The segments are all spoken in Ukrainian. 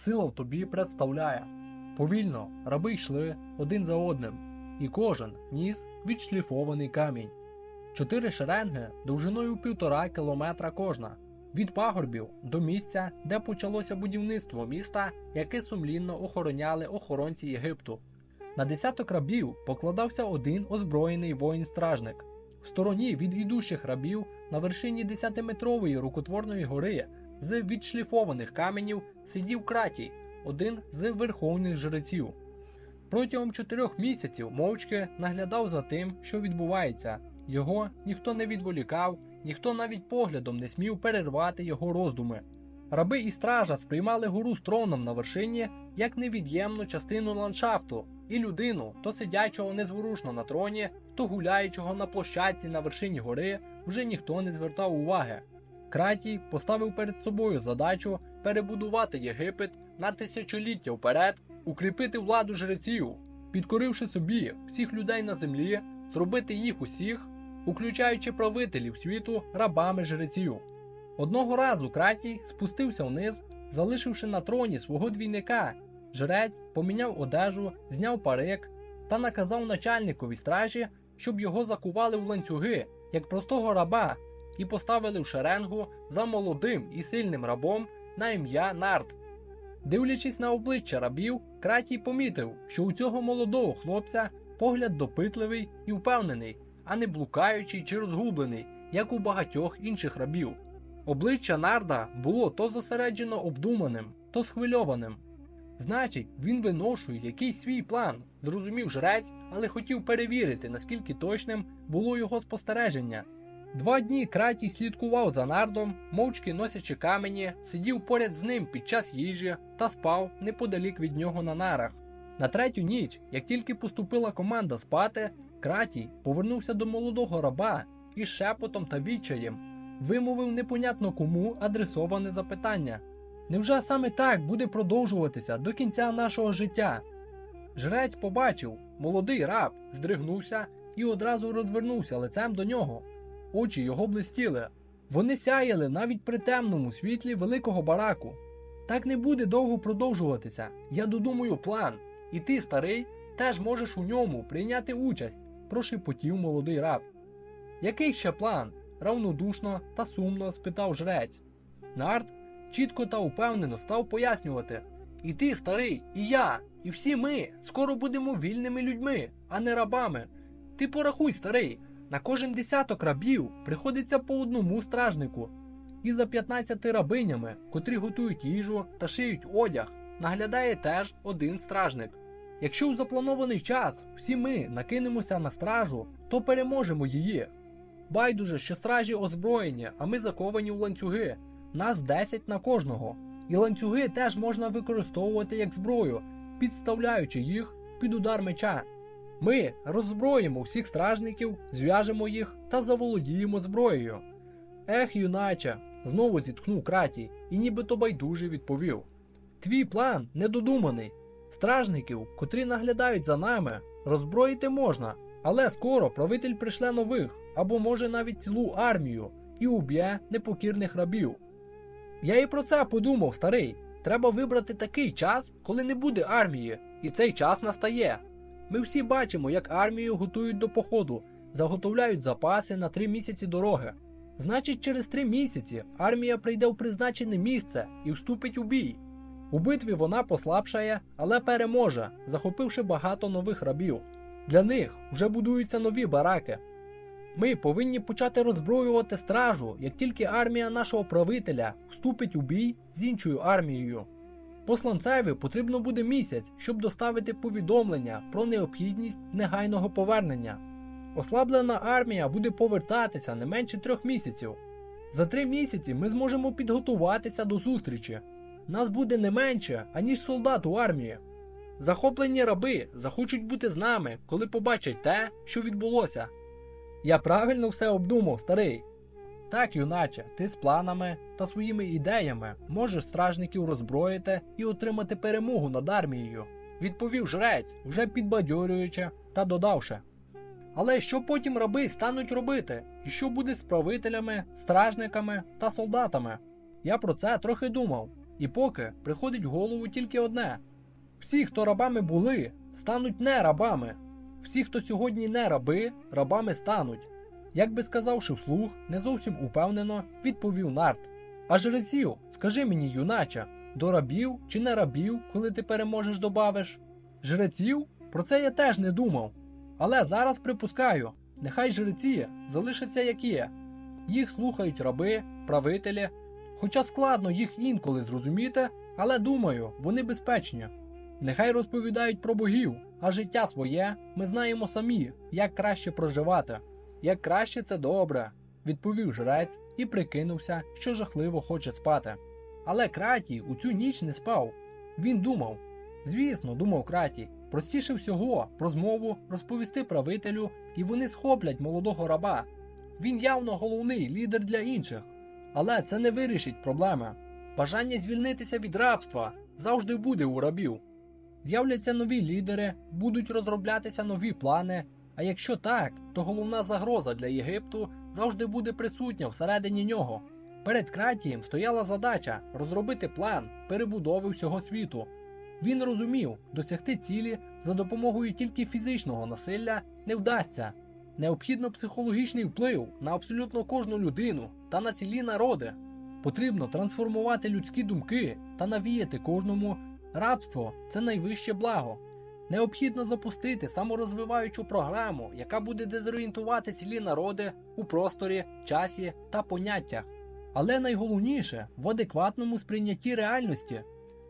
сила в тобі представляє. Повільно раби йшли один за одним, і кожен ніс відшліфований камінь. Чотири шеренги довжиною півтора кілометра кожна. Від пагорбів до місця, де почалося будівництво міста, яке сумлінно охороняли охоронці Єгипту. На десяток рабів покладався один озброєний воїн-стражник. В стороні від ідущих рабів на вершині десятиметрової рукотворної гори з відшліфованих каменів сидів кратій, один з верховних жреців. Протягом чотирьох місяців мовчки наглядав за тим, що відбувається. Його ніхто не відволікав, ніхто навіть поглядом не смів перервати його роздуми. Раби і стража сприймали гору з троном на вершині як невід'ємну частину ландшафту, і людину, то сидячого незворушно на троні, то гуляючого на площадці на вершині гори, вже ніхто не звертав уваги. Кратій поставив перед собою задачу перебудувати Єгипет на тисячоліття вперед, укріпити владу жреців, підкоривши собі всіх людей на землі, зробити їх усіх, включаючи правителів світу, рабами жреців. Одного разу Кратій спустився вниз, залишивши на троні свого двійника. Жрець поміняв одежу, зняв парик та наказав начальникові стражі, щоб його закували в ланцюги, як простого раба, і поставили в шеренгу за молодим і сильним рабом на ім'я Нарт. Дивлячись на обличчя рабів, Кратій помітив, що у цього молодого хлопця погляд допитливий і впевнений, а не блукаючий чи розгублений, як у багатьох інших рабів. Обличчя Нарда було то зосереджено обдуманим, то схвильованим. Значить, він виношує якийсь свій план, зрозумів жрець, але хотів перевірити, наскільки точним було його спостереження. Два дні Кратій слідкував за нардом, мовчки носячи камені, сидів поряд з ним під час їжі та спав неподалік від нього на нарах. На третю ніч, як тільки поступила команда спати, Кратій повернувся до молодого раба і шепотом та відчаєм вимовив непонятно кому адресоване запитання. Невже саме так буде продовжуватися до кінця нашого життя? Жрець побачив, молодий раб здригнувся і одразу розвернувся лицем до нього. Очі його блистіли. Вони сяяли навіть при темному світлі великого бараку. Так не буде довго продовжуватися. Я додумаю план, і ти, старий, теж можеш у ньому прийняти участь, прошепотів молодий раб. Який ще план? равнодушно та сумно спитав жрець. Нарт чітко та упевнено став пояснювати: І ти, старий, і я, і всі ми скоро будемо вільними людьми, а не рабами. Ти порахуй, старий, на кожен десяток рабів приходиться по одному стражнику. І за 15 рабинями, котрі готують їжу та шиють одяг, наглядає теж один стражник. Якщо у запланований час всі ми накинемося на стражу, то переможемо її. Байдуже, що стражі озброєні, а ми заковані в ланцюги. Нас 10 на кожного. І ланцюги теж можна використовувати як зброю, підставляючи їх під удар меча. Ми роззброїмо всіх стражників, зв'яжемо їх та заволодіємо зброєю. Ех, юначе, знову зіткнув кратій і нібито байдуже відповів: Твій план недодуманий. Стражників, котрі наглядають за нами, роззброїти можна, але скоро правитель пришле нових або може навіть цілу армію і уб'є непокірних рабів. Я і про це подумав, старий. Треба вибрати такий час, коли не буде армії, і цей час настає. Ми всі бачимо, як армію готують до походу, заготовляють запаси на три місяці дороги. Значить, через три місяці армія прийде в призначене місце і вступить у бій. У битві вона послабшає, але переможе, захопивши багато нових рабів. Для них вже будуються нові бараки. Ми повинні почати роззброювати стражу, як тільки армія нашого правителя вступить у бій з іншою армією. Посланцеві потрібно буде місяць, щоб доставити повідомлення про необхідність негайного повернення. Ослаблена армія буде повертатися не менше трьох місяців. За три місяці ми зможемо підготуватися до зустрічі. Нас буде не менше, аніж солдат у армії. Захоплені раби захочуть бути з нами, коли побачать те, що відбулося. Я правильно все обдумав, старий. Так, юначе, ти з планами та своїми ідеями можеш стражників роззброїти і отримати перемогу над армією, відповів жрець, вже підбадьорюючи та додавши. Але що потім раби стануть робити, і що буде з правителями, стражниками та солдатами? Я про це трохи думав. І поки приходить в голову тільки одне: всі, хто рабами були, стануть не рабами. Всі, хто сьогодні не раби, рабами стануть. Як би сказавши вслух, не зовсім упевнено, відповів Нарт. А жреців, скажи мені, юначе, до рабів чи не рабів, коли ти переможеш добавиш? Жреців? Про це я теж не думав. Але зараз припускаю, нехай жреці залишаться як є. Їх слухають раби, правителі. Хоча складно їх інколи зрозуміти, але думаю, вони безпечні. Нехай розповідають про богів, а життя своє ми знаємо самі, як краще проживати. Як краще це добре, відповів жрець і прикинувся, що жахливо хоче спати. Але Кратій у цю ніч не спав. Він думав. Звісно, думав Кратій, простіше всього про змову розповісти правителю, і вони схоплять молодого раба. Він явно головний лідер для інших. Але це не вирішить проблеми. Бажання звільнитися від рабства завжди буде у рабів. З'являться нові лідери, будуть розроблятися нові плани. А якщо так, то головна загроза для Єгипту завжди буде присутня всередині нього. Перед Кратієм стояла задача розробити план перебудови всього світу. Він розумів, досягти цілі за допомогою тільки фізичного насилля не вдасться. Необхідно психологічний вплив на абсолютно кожну людину та на цілі народи. Потрібно трансформувати людські думки та навіяти кожному рабство це найвище благо. Необхідно запустити саморозвиваючу програму, яка буде дезорієнтувати цілі народи у просторі, часі та поняттях. Але найголовніше в адекватному сприйнятті реальності.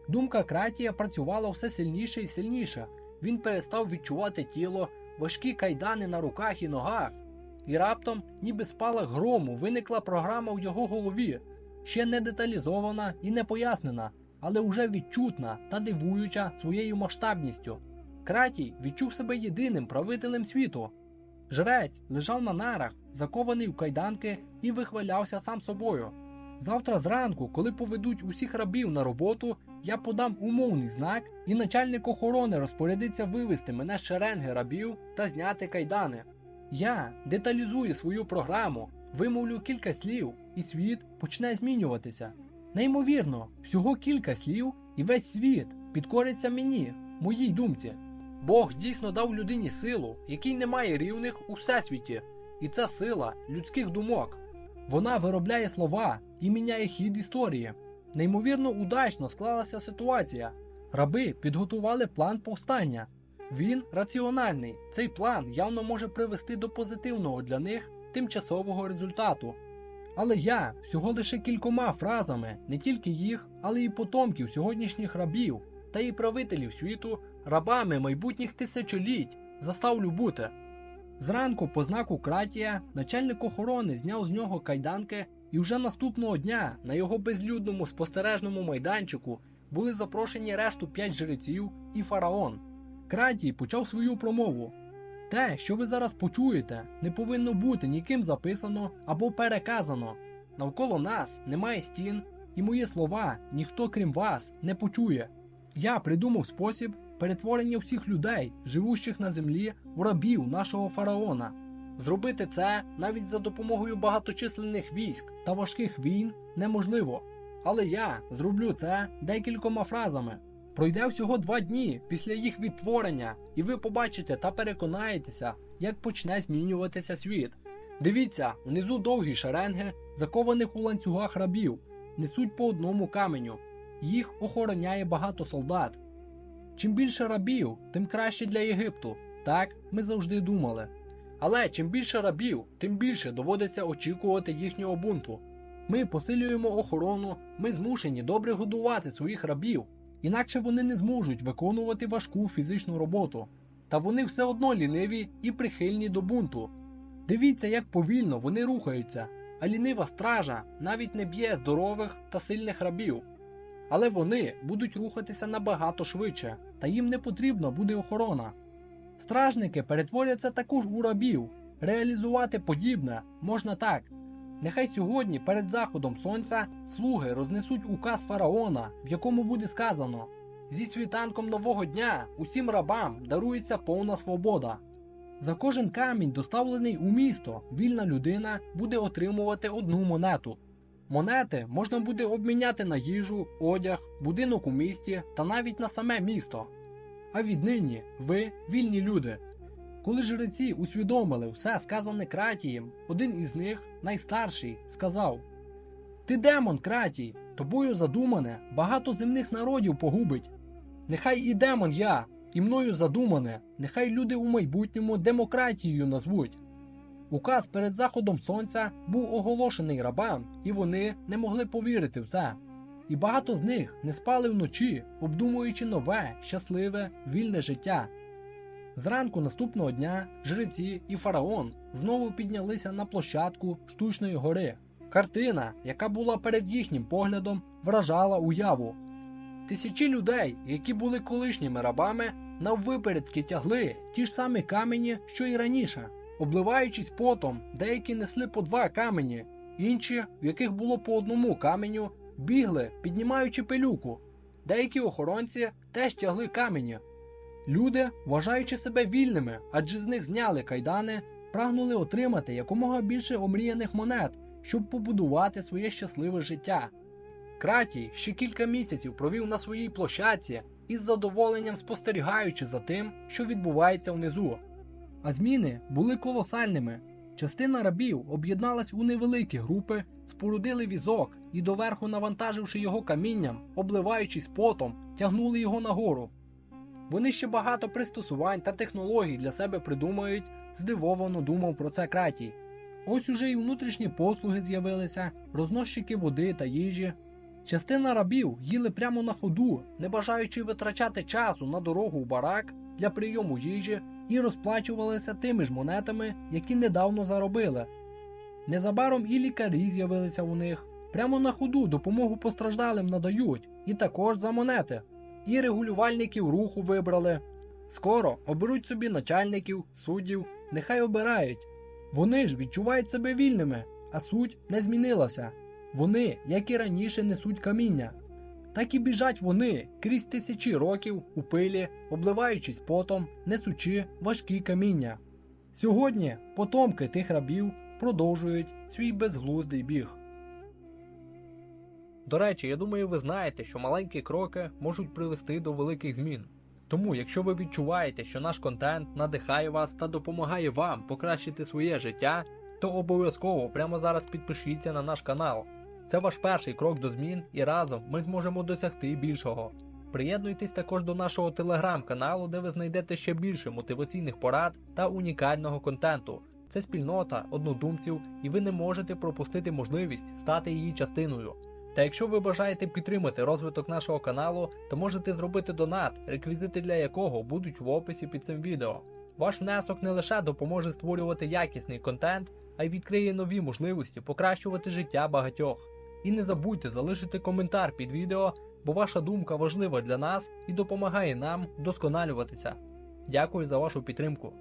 Думка Кратія працювала все сильніше і сильніше. Він перестав відчувати тіло, важкі кайдани на руках і ногах. І раптом, ніби спалах грому, виникла програма в його голові, ще не деталізована і не пояснена, але вже відчутна та дивуюча своєю масштабністю. Кратій відчув себе єдиним правителем світу. Жрець лежав на нарах, закований в кайданки, і вихвалявся сам собою. Завтра зранку, коли поведуть усіх рабів на роботу, я подам умовний знак, і начальник охорони розпорядиться вивести мене з шеренги рабів та зняти кайдани. Я деталізую свою програму, вимовлю кілька слів, і світ почне змінюватися. Неймовірно, всього кілька слів, і весь світ підкориться мені, моїй думці. Бог дійсно дав людині силу, якій немає рівних у всесвіті, і це сила людських думок. Вона виробляє слова і міняє хід історії. Неймовірно удачно склалася ситуація. Раби підготували план повстання. Він раціональний. Цей план явно може привести до позитивного для них тимчасового результату. Але я всього лише кількома фразами, не тільки їх, але й потомків сьогоднішніх рабів та і правителів світу, рабами майбутніх тисячоліть заставлю бути. Зранку, по знаку Кратія, начальник охорони зняв з нього кайданки, і вже наступного дня на його безлюдному спостережному майданчику були запрошені решту п'ять жреців і фараон. Кратій почав свою промову. Те, що ви зараз почуєте, не повинно бути ніким записано або переказано. Навколо нас немає стін, і мої слова ніхто крім вас не почує. Я придумав спосіб перетворення всіх людей, живущих на землі, у рабів нашого фараона. Зробити це навіть за допомогою багаточисленних військ та важких війн неможливо. Але я зроблю це декількома фразами. Пройде всього два дні після їх відтворення, і ви побачите та переконаєтеся, як почне змінюватися світ. Дивіться, внизу довгі шеренги, закованих у ланцюгах рабів, несуть по одному каменю. Їх охороняє багато солдат. Чим більше рабів, тим краще для Єгипту. Так ми завжди думали. Але чим більше рабів, тим більше доводиться очікувати їхнього бунту. Ми посилюємо охорону, ми змушені добре годувати своїх рабів, інакше вони не зможуть виконувати важку фізичну роботу. Та вони все одно ліниві і прихильні до бунту. Дивіться, як повільно вони рухаються, а лінива стража навіть не б'є здорових та сильних рабів. Але вони будуть рухатися набагато швидше, та їм не потрібна буде охорона. Стражники перетворяться також у рабів. Реалізувати подібне можна так. Нехай сьогодні перед заходом сонця слуги рознесуть указ фараона, в якому буде сказано: зі світанком нового дня усім рабам дарується повна свобода. За кожен камінь, доставлений у місто, вільна людина буде отримувати одну монету. Монети можна буде обміняти на їжу, одяг, будинок у місті та навіть на саме місто. А віднині ви вільні люди. Коли жреці усвідомили все сказане кратієм, один із них, найстарший, сказав: Ти демон, кратій, тобою задумане, багато земних народів погубить. Нехай і демон я, і мною задумане, нехай люди у майбутньому демократією назвуть. Указ перед заходом сонця був оголошений рабам, і вони не могли повірити в це. І багато з них не спали вночі, обдумуючи нове, щасливе, вільне життя. Зранку наступного дня жреці і фараон знову піднялися на площадку штучної гори. Картина, яка була перед їхнім поглядом, вражала уяву. Тисячі людей, які були колишніми рабами, наввипередки тягли ті ж самі камені, що й раніше. Обливаючись потом, деякі несли по два камені, інші, в яких було по одному каменю, бігли, піднімаючи пилюку. Деякі охоронці теж тягли камені. Люди, вважаючи себе вільними, адже з них зняли кайдани, прагнули отримати якомога більше омріяних монет, щоб побудувати своє щасливе життя. Кратій ще кілька місяців провів на своїй площадці із задоволенням спостерігаючи за тим, що відбувається внизу. А зміни були колосальними. Частина рабів об'єдналась у невеликі групи, спорудили візок і, доверху навантаживши його камінням, обливаючись потом, тягнули його нагору. Вони ще багато пристосувань та технологій для себе придумають, здивовано думав про це кратій. Ось уже й внутрішні послуги з'явилися, розносчики води та їжі. Частина рабів їли прямо на ходу, не бажаючи витрачати часу на дорогу в барак для прийому їжі і розплачувалися тими ж монетами, які недавно заробили. Незабаром і лікарі з'явилися у них. Прямо на ходу допомогу постраждалим надають, і також за монети. І регулювальників руху вибрали. Скоро оберуть собі начальників, суддів, нехай обирають. Вони ж відчувають себе вільними, а суть не змінилася. Вони, як і раніше, несуть каміння. Так і біжать вони крізь тисячі років у пилі, обливаючись потом, несучи важкі каміння. Сьогодні потомки тих рабів продовжують свій безглуздий біг. До речі, я думаю, ви знаєте, що маленькі кроки можуть привести до великих змін. Тому, якщо ви відчуваєте, що наш контент надихає вас та допомагає вам покращити своє життя, то обов'язково прямо зараз підпишіться на наш канал. Це ваш перший крок до змін, і разом ми зможемо досягти більшого. Приєднуйтесь також до нашого телеграм-каналу, де ви знайдете ще більше мотиваційних порад та унікального контенту. Це спільнота однодумців, і ви не можете пропустити можливість стати її частиною. Та якщо ви бажаєте підтримати розвиток нашого каналу, то можете зробити донат, реквізити для якого будуть в описі під цим відео. Ваш внесок не лише допоможе створювати якісний контент, а й відкриє нові можливості покращувати життя багатьох. І не забудьте залишити коментар під відео, бо ваша думка важлива для нас і допомагає нам досконалюватися. Дякую за вашу підтримку.